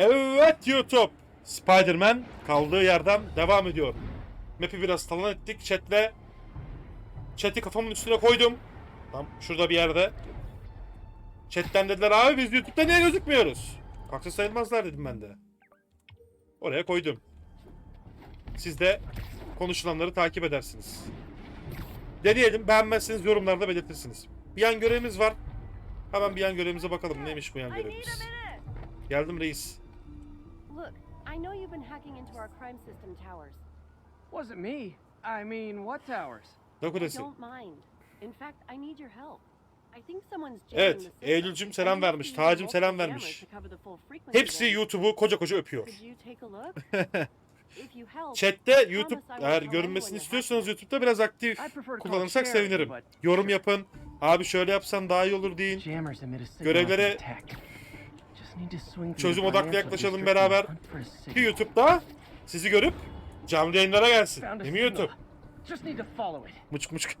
Evet YouTube. Spider-Man kaldığı yerden devam ediyor. Map'i biraz talan ettik chatle. Chat'i kafamın üstüne koydum. Tam şurada bir yerde. Chat'ten dediler abi biz YouTube'da niye gözükmüyoruz? Haklı sayılmazlar dedim ben de. Oraya koydum. Siz de konuşulanları takip edersiniz. Deneyelim. Beğenmezseniz yorumlarda belirtirsiniz. Bir yan görevimiz var. Hemen bir yan görevimize bakalım. Neymiş bu yan görevimiz? Geldim reis. Look, I know you've been hacking into our crime system towers. Wasn't me. I mean, what towers? Ne I kulesi? don't mind. In fact, I need your help. I think someone's jamming Evet, the system. Eylülcüm selam vermiş, Tacım selam vermiş. Hepsi. YouTube'u koca koca öpüyor. Chatte YouTube eğer görünmesini istiyorsanız YouTube'da biraz aktif kullanırsak sevinirim. Yorum yapın. Abi şöyle yapsan daha iyi olur deyin. Görevlere çözüm odaklı yaklaşalım beraber. Ki YouTube'da sizi görüp canlı yayınlara gelsin. Değil mi. YouTube? Mıçık mıçık.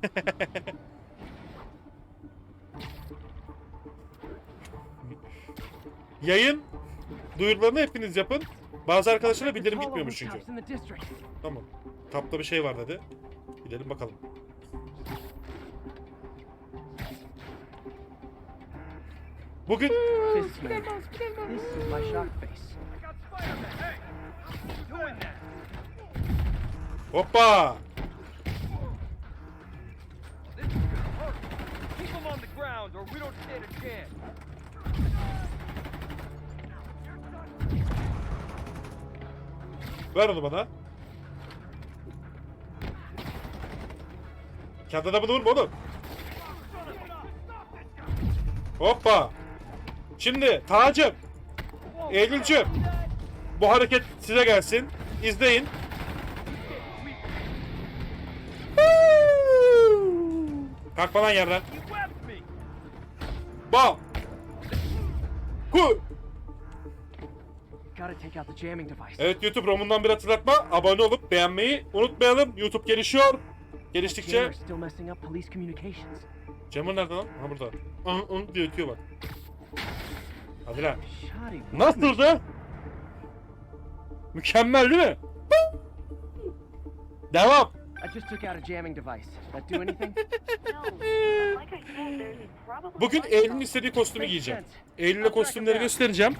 Yayın duyurularını hepiniz yapın. Bazı arkadaşlara bildirim gitmiyormuş çünkü. Tamam. Tapta bir şey var dedi. Gidelim bakalım. Bugün Fistman. This is my shock face. hoppa. Ver onu bana. Kendi adamını vurma oğlum. Hoppa. Şimdi Tacım. Eylülcüm. Bu hareket size gelsin. İzleyin. Kalk falan yerden. Bam. Ku. Evet YouTube romundan bir hatırlatma. Abone olup beğenmeyi unutmayalım. YouTube gelişiyor. Geliştikçe... Camır nerede lan? Ha burada. In ın diye ötüyor bak. Hadi lan. Nasıldı? Mükemmel değil mi? Devam. I just took out a jamming device. That do anything? No, but like I said, there's probably Bugün Eylül'ün istediği kostümü giyeceğim. Eylül'e kostümleri göstereceğim.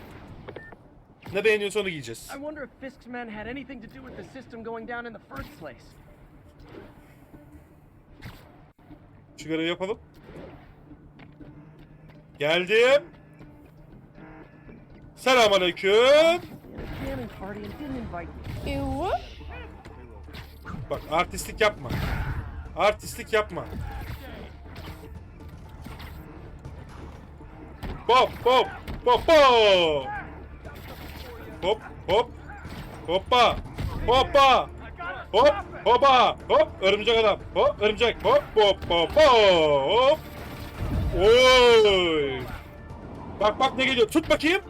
Ne beğeniyorsa onu giyeceğiz. I wonder if Fisk's men had anything to do with the system going down in the first place. Şu görevi yapalım. Geldim. Me. Bak artistlik yapma. Artistlik yapma. Hop hop hop hop. Hop hop. Hoppa. Hoppa. Hop hoppa. Hop örümcek adam. Hop örümcek. Hop hop hop hop. Oy. Bak bak ne geliyor. Tut bakayım.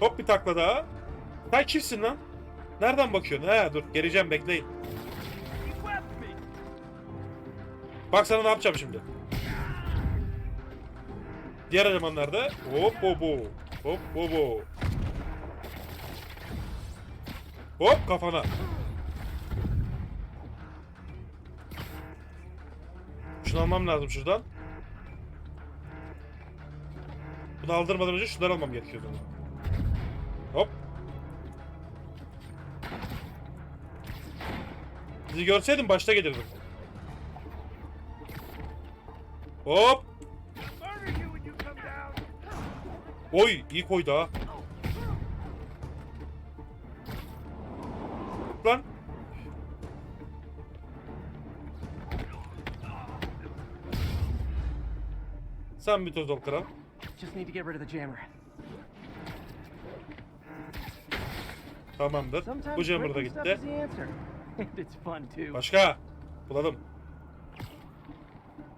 Hop bir takla daha. Sen kimsin lan? Nereden bakıyorsun? He dur geleceğim bekleyin. Bak sana ne yapacağım şimdi. Diğer elemanlarda hop hop hop hop hop hop. Kafana. Şunu almam lazım şuradan. Bunu aldırmadan önce şunları almam gerekiyordu. Hop. Sizi görseydim başta gelirdim. Hop. Oy iyi koydu ha. Lan. Sen bir toz ol kral. Just need to get rid of the jammer. Tamamdır. Bu jammer da gitti. Başka. Bulalım.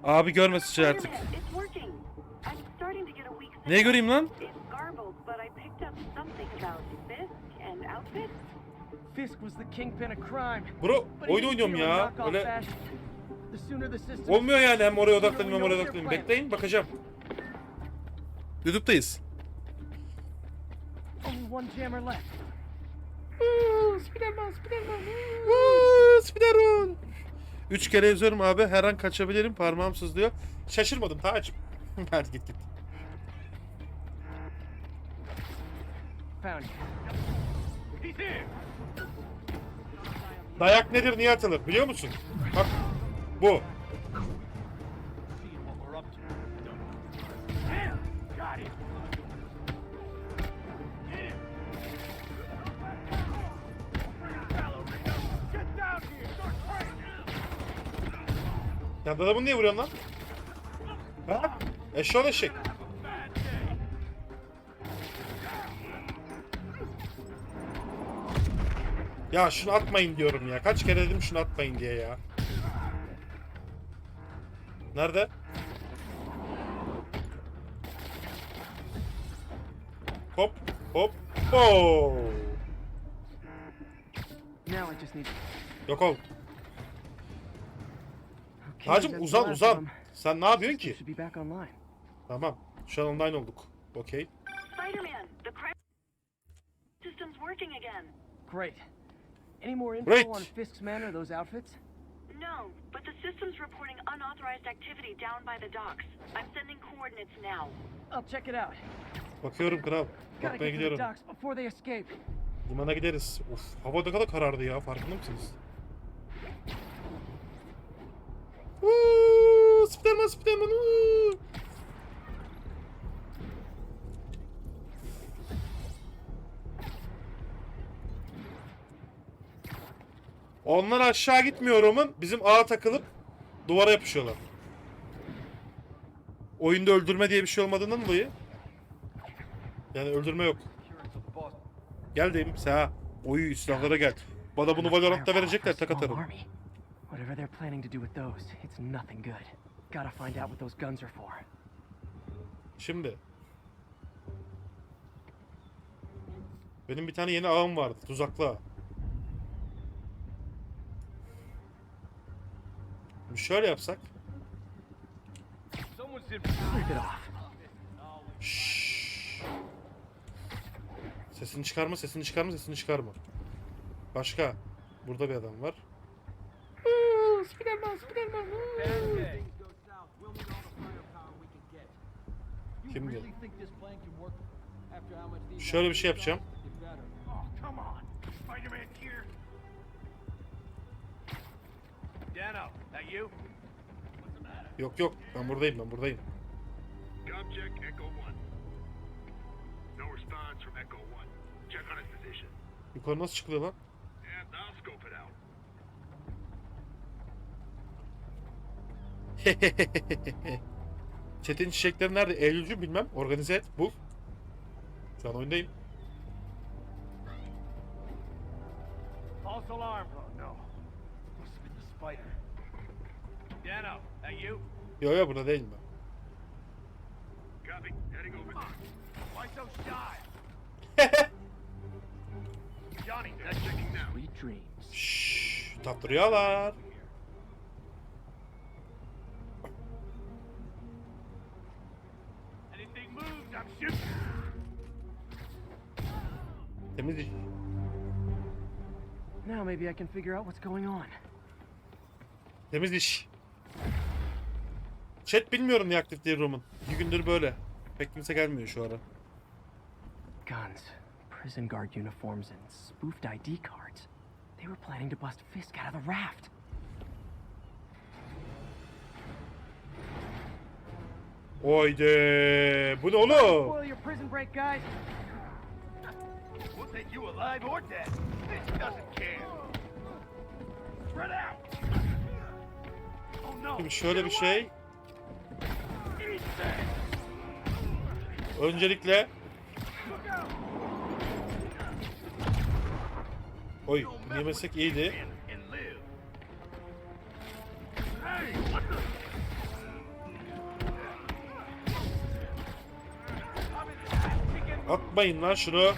Abi görmesin şey artık. Ne göreyim lan? Bro oyun oynuyorum ya. Öyle olmuyor yani hem oraya odaklanayım hem oraya odaklanayım. Bekleyin bakacağım. YouTube'dayız. Spiderman, Spiderman. Spiderman. Üç kere yazıyorum abi. Her an kaçabilirim. Parmağım sızlıyor. Şaşırmadım Tacım. Hadi git git. Dayak nedir, niye atılır biliyor musun? Bak bu. Ya adamı niye vuruyorsun lan? Ha? Eşşoğlu eşek. Ya şunu atmayın diyorum ya. Kaç kere dedim şunu atmayın diye ya. Nerede? Hop hop. Oo. Now I just need. Yok ol. The uzan uzan. Sen ne yapıyorsun ki? Tamam. Şu an online olduk. Okey. Great. Any more info Great. on Fisk's men or those outfits? No, but the system's reporting unauthorized activity down by the docks. I'm sending coordinates now. I'll check it out. Bakıyorum kral. Gotta Bakmaya get to the gidiyorum. docks before they escape. Limana gideriz. Of hava ne kadar karardı ya farkında mısınız? Woo, Spiderman Spiderman. woo. Onlar aşağı gitmiyor Roman. Bizim ağa takılıp duvara yapışıyorlar. Oyunda öldürme diye bir şey olmadığından dolayı. Yani öldürme yok. Gel diyeyim Seha. Oyu silahlara gel. Bana bunu Valorant'ta verecekler tak atarım. Whatever they're planning to do with those, it's nothing good. Gotta find out what those guns are for. Şimdi. Benim bir tane yeni ağım vardı. Şimdi şöyle yapsak. Şşş. Sesini çıkarma, sesini çıkarma, sesini çıkarma. Başka. Burada bir adam var. Spiderman, Spiderman. Şimdi. Şöyle bir şey yapacağım. Oh? Yok yok, ben buradayım, ben buradayım. Object Echo 1. No response from Echo 1. Check on his position. Yukarı nasıl çıkılıyor lan? And I'll scope it out. Çetin çiçekleri nerede? Eylülcü bilmem. Organize et. Bul. Şu an oyundayım. False alarm. Oh no. Must have been the spider. Dano, that you? Yo yo burada değilim ben. Copy. Heading over there. Why so shy? Johnny, That's checking now. Sweet dreams. Şşş, tatlı Temiz iş. Now maybe I can figure out what's going on. Temiz iş. Chat bilmiyorum niye aktif değil Roman. Bir gündür böyle. Pek kimse gelmiyor şu ara. Guns, prison guard uniforms, and spoofed ID cards. They were planning to bust Fisk out of the raft. Spread out. Oh no. Şimdi şöyle bir şey. Öncelikle. Oy yemesek iyiydi. Atmayın lan şunu.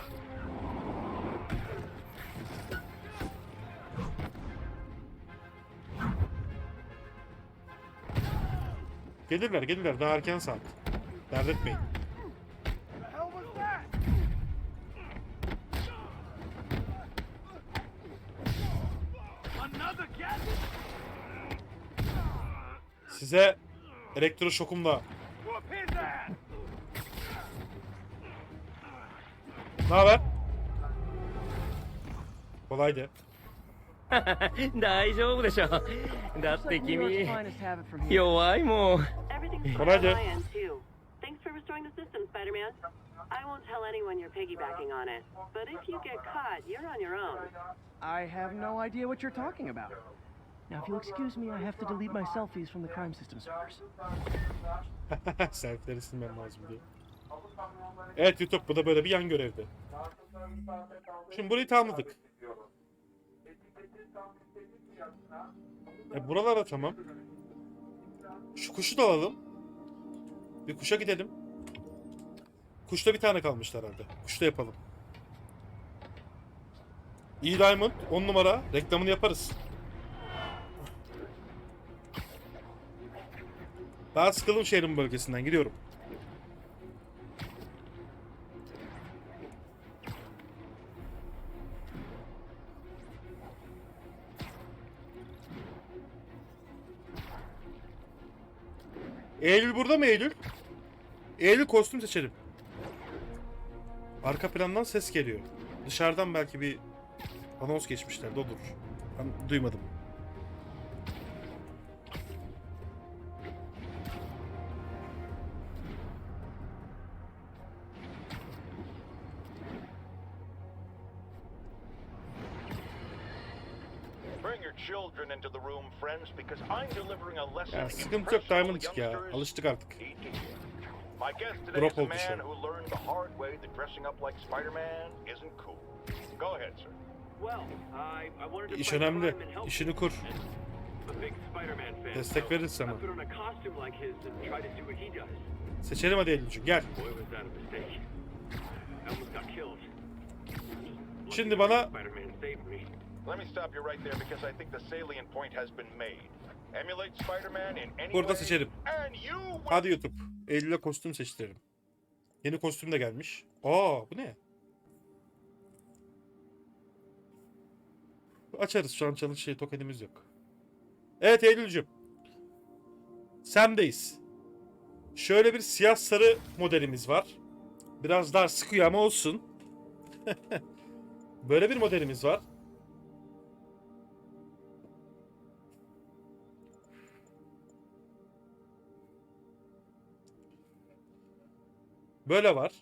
Gelirler gelirler daha erken saat. Dert etmeyin. Size elektroşokumla Ne haber? Kolaydı. 大丈夫でしょだっ Looks て like New York's 君 finest have it from here. 弱いもん Everything's What fine I on do? my end, too. Thanks for restoring the system, Spider-Man. I won't tell anyone you're piggybacking on it. But if you get caught, you're on your own. I have no idea what you're talking about. Now, if you'll excuse me, I have to delete my selfies from the crime system servers. Selfie'leri silmem lazım diye. Evet YouTube bu da böyle bir yan görevdi. Şimdi burayı tamamladık. E buralara tamam. Şu kuşu da alalım. Bir kuşa gidelim. Kuşta bir tane kalmıştı herhalde. Kuşta yapalım. E Diamond 10 numara. Reklamını yaparız. Ben sıkıldım şehrin bölgesinden gidiyorum. Eylül burada mı Eylül? Eylül kostüm seçelim. Arka plandan ses geliyor. Dışarıdan belki bir anons geçmişler de olur. Ben duymadım. İsn't cool. Go ahead, sir. Well, I, I wanted to İş önemli. İşini kur. Destek veririz sana. Seçelim hadi Eylül'cüğüm gel. Şimdi bana. Let me stop you right there because I think the salient point has been made. Burada will Hadi YouTube. Eylül'e kostüm seçtirelim. Yeni kostüm de gelmiş. Aa bu ne? Açarız şu an challenge şey tokenimiz yok. Evet Eylül'cüm. Sendeyiz. Şöyle bir siyah sarı modelimiz var. Biraz dar sıkıyor ama olsun. Böyle bir modelimiz var. Böyle var.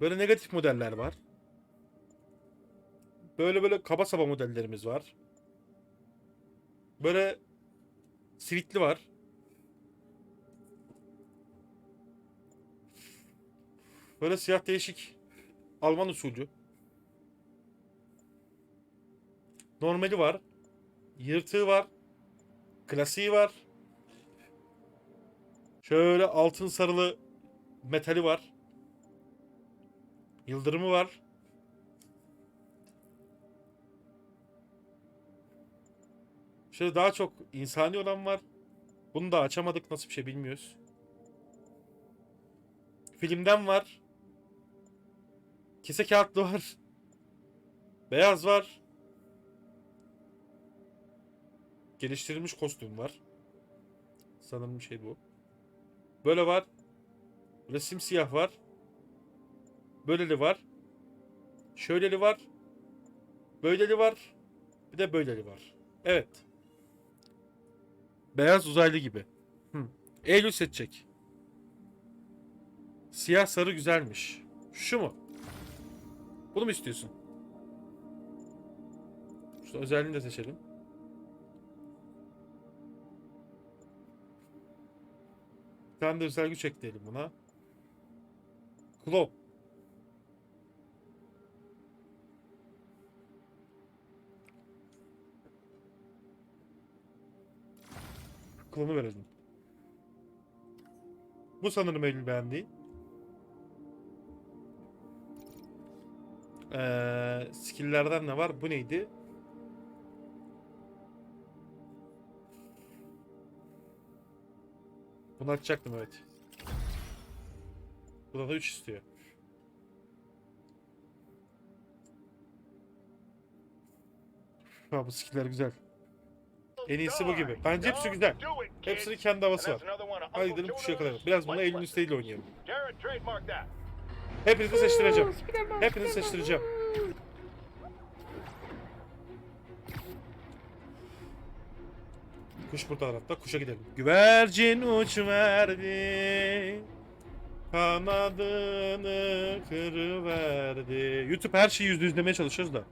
Böyle negatif modeller var. Böyle böyle kaba saba modellerimiz var. Böyle sivitli var. Böyle siyah değişik Alman usulü. Normali var. Yırtığı var. Klasiği var. Şöyle altın sarılı metali var. Yıldırımı var. Şöyle daha çok insani olan var. Bunu da açamadık nasıl bir şey bilmiyoruz. Filmden var. Kese kağıtlı var. Beyaz var. Geliştirilmiş kostüm var. Sanırım şey bu. Böyle var. Böyle simsiyah var. Böyleli var. Şöyleli var. Böyleli var. Bir de böyleli var. Evet. Beyaz uzaylı gibi. Hı. Eylül seçecek. Siyah sarı güzelmiş. Şu mu? Bunu mu istiyorsun? Şu özelliğini de seçelim. Bir tane de özel güç ekleyelim buna. Klon. Klonu verelim. Bu sanırım Eylül beğendiği. Ee, skill'lerden ne var? Bu neydi? Bunu açacaktım evet. Burada da 3 istiyor. Ha bu skill'ler güzel. En iyisi bu gibi. Bence hepsi güzel. Hepsinin kendi havası var. Hadi gidelim Jonah's yakalayalım. Biraz buna life elin üsteyle oynayalım. Hepinizi seçtireceğim. Hepinizi seçtireceğim. Kuş bu tarafta. Kuşa gidelim. Güvercin uç verdi. Kanadını kırıverdi. YouTube her şeyi yüzde yüz demeye çalışıyoruz da.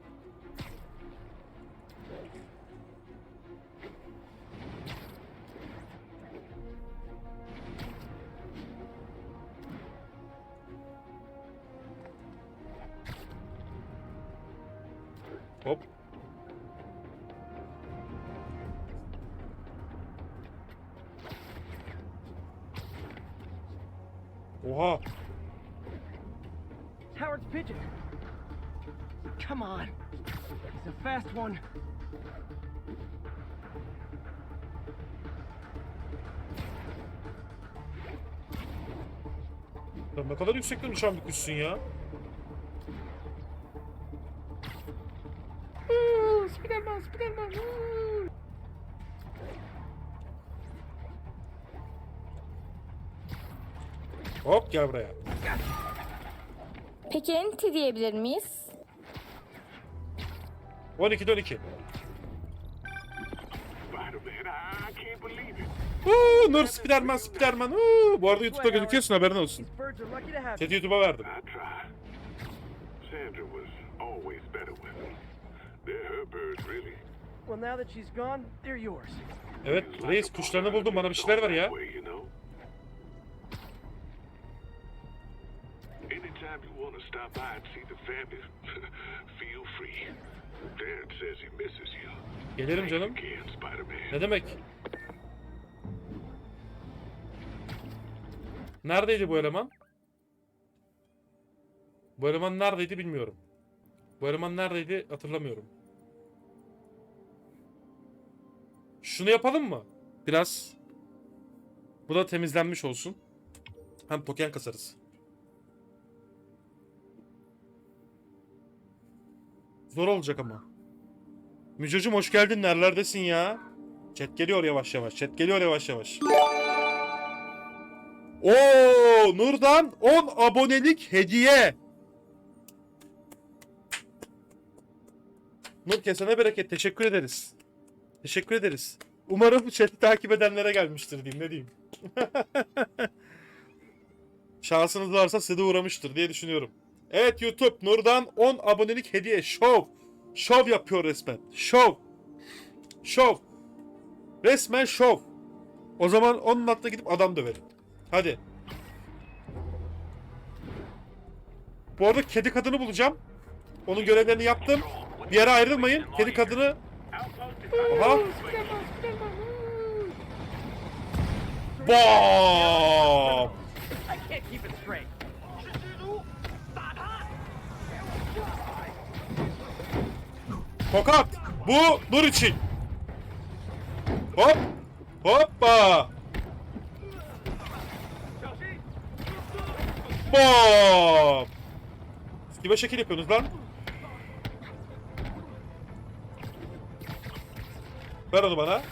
Oha. Howard's pigeon. Come on. He's a fast one. Ya ne kadar yüksekten uçan bir kuşsun ya. Gel buraya. Peki enti diyebilir miyiz? 12'de 12. Spider-Man, I can't believe it. Uuu, Nur Spiderman, Spiderman. Uuu. Bu arada YouTube'da gözüküyorsun haberin olsun. Chat'i YouTube'a verdim. Evet reis kuşlarını buldum bana bir şeyler ver ya. Anytime you want to stop by and see the family, feel free. Dad says he misses you. Gelirim canım. Ne demek? Neredeydi bu eleman? Bu eleman neredeydi bilmiyorum. Bu eleman neredeydi hatırlamıyorum. Şunu yapalım mı? Biraz. Bu da temizlenmiş olsun. Hem token kasarız. Zor olacak ama. Mücocum hoş geldin. Nerelerdesin ya? Chat geliyor yavaş yavaş. Chat geliyor yavaş yavaş. Oo, Nur'dan 10 abonelik hediye. Nur kesene bereket. Teşekkür ederiz. Teşekkür ederiz. Umarım chat'i takip edenlere gelmiştir diyeyim. Ne diyeyim? Şansınız varsa size uğramıştır diye düşünüyorum. Evet YouTube Nur'dan 10 abonelik hediye. Şov. Şov yapıyor resmen. Şov. Şov. Resmen şov. O zaman onun altına gidip adam dövelim. Hadi. Bu arada kedi kadını bulacağım. Onun görevlerini yaptım. Bir yere ayrılmayın. Kedi kadını... Aha. Bam! I can't keep it straight. Tokat. Bu Nur için. Hop. Hoppa. Siz Kime şekil yapıyorsunuz lan? Ver onu bana.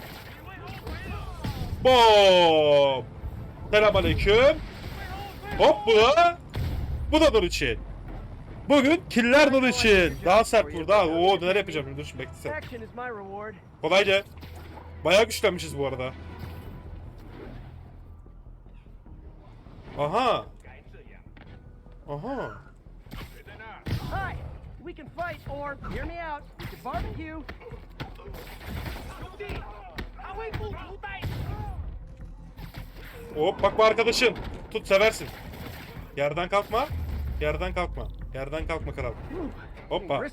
Bam. Selamünaleyküm. Hop bu da. Bu da Nur için. Bugün killer Nur için. Daha sert vur daha. Oo neler yapacağım dur şimdi bekle sen. Reward. Kolayca. Bayağı güçlenmişiz bu arada. Aha. Aha. Hi, we can fight, or hear me out. We can barbecue. Hop bak bu arkadaşın. Tut seversin. Yerden kalkma. Yerden kalkma. Yerden kalkma kral. Hoppa.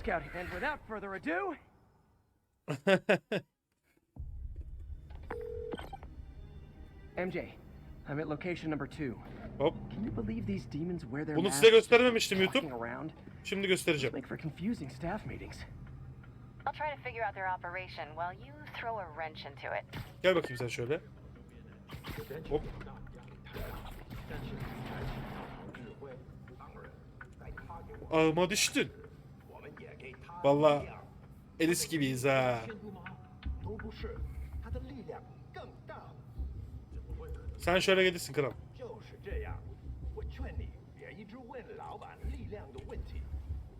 MJ, I'm at location number two. Hop. Can you believe these demons wear their Bunu size göstermemiştim YouTube. Şimdi göstereceğim. Make for confusing staff meetings. I'll try to figure out their operation while you throw a wrench into it. Gel bakayım sen şöyle. Hop. Ağıma düştün. Valla Elis gibiyiz ha. Sen şöyle gelirsin kral.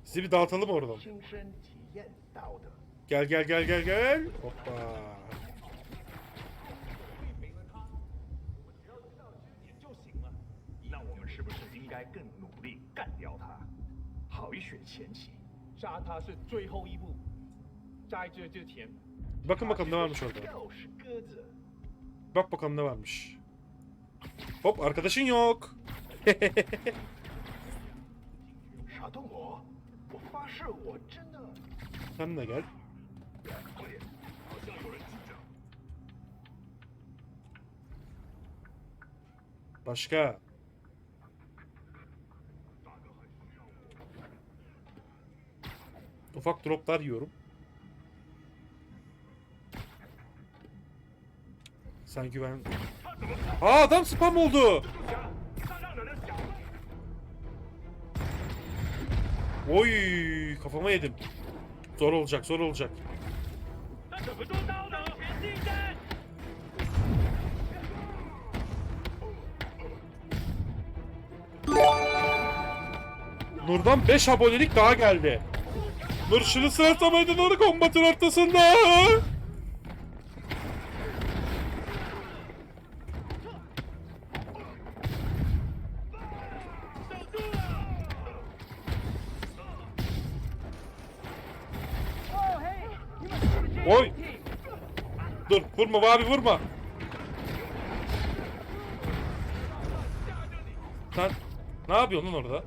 Sizi bir dağıtalım oradan. Gel gel gel gel gel. Hoppa. Bakın bakalım ne varmış orada. Bak bakalım ne varmış. Hop arkadaşın yok. Sen de gel. Başka. Ufak droplar yiyorum. Sanki ben... Aa adam spam oldu. Oy kafama yedim. Zor olacak zor olacak. Nur'dan 5 abonelik daha geldi. Nur şunu sırtlamaydın onu kombatın ortasında. Oy. Dur vurma abi vurma. Sen ne yapıyorsun orada?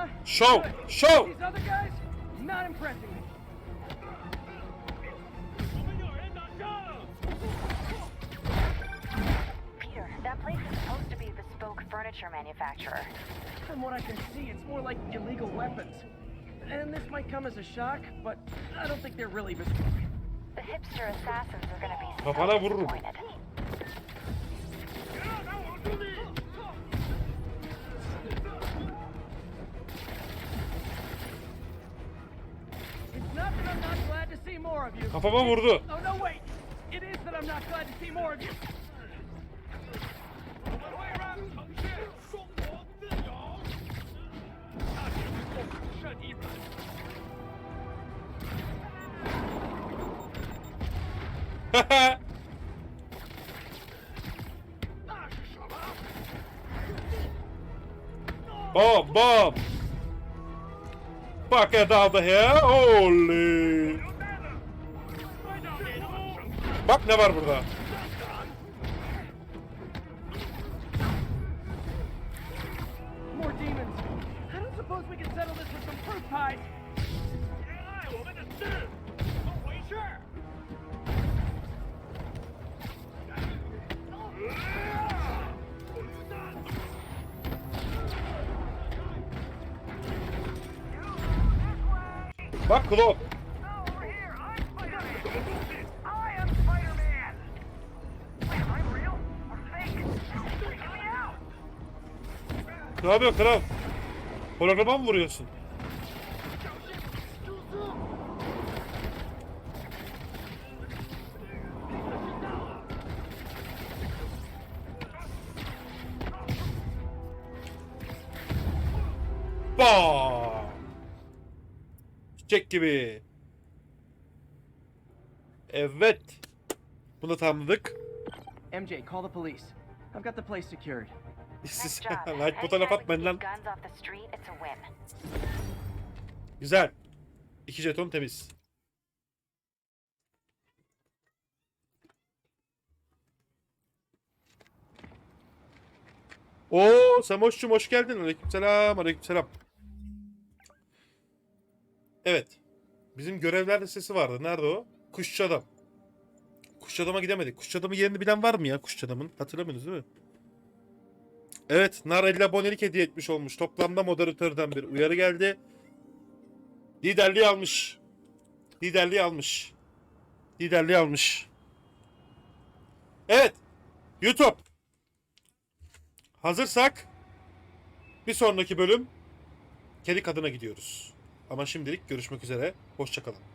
Huh? Show! Show! These other guys, not impressing me. Peter, that place is supposed to be a bespoke furniture manufacturer. From what I can see, it's more like illegal weapons. And this might come as a shock, but I don't think they're really bespoke. The hipster assassins are gonna be so Kafana vururum. disappointed. 人。Bom, bom. Fuck it out of here. Holy. Bak ne var burada. More demons. Ne yapıyorsun kral? Holograma mı vuruyorsun? Bam! Çiçek gibi. Evet. Bunu tamamladık. MJ, call the police. I've got the place secured. Job. Like bu tarafa Anytime we atmayın lan. Güzel. İki jeton temiz. Oo, Samoş'cum hoş geldin. Aleykümselam, aleykümselam. Evet. Bizim görevler listesi vardı. Nerede o? Kuşçu adam. Kuşçu adama gidemedik. Kuşçu adamın yerini bilen var mı ya Kuşçu adamın? Hatırlamıyorsunuz değil mi? Evet, Nar 50 abonelik hediye etmiş olmuş. Toplamda moderatörden bir uyarı geldi. Liderliği almış. Liderliği almış. Liderliği almış. Evet. YouTube. Hazırsak bir sonraki bölüm Kedi Kadın'a gidiyoruz. Ama şimdilik görüşmek üzere. Hoşçakalın.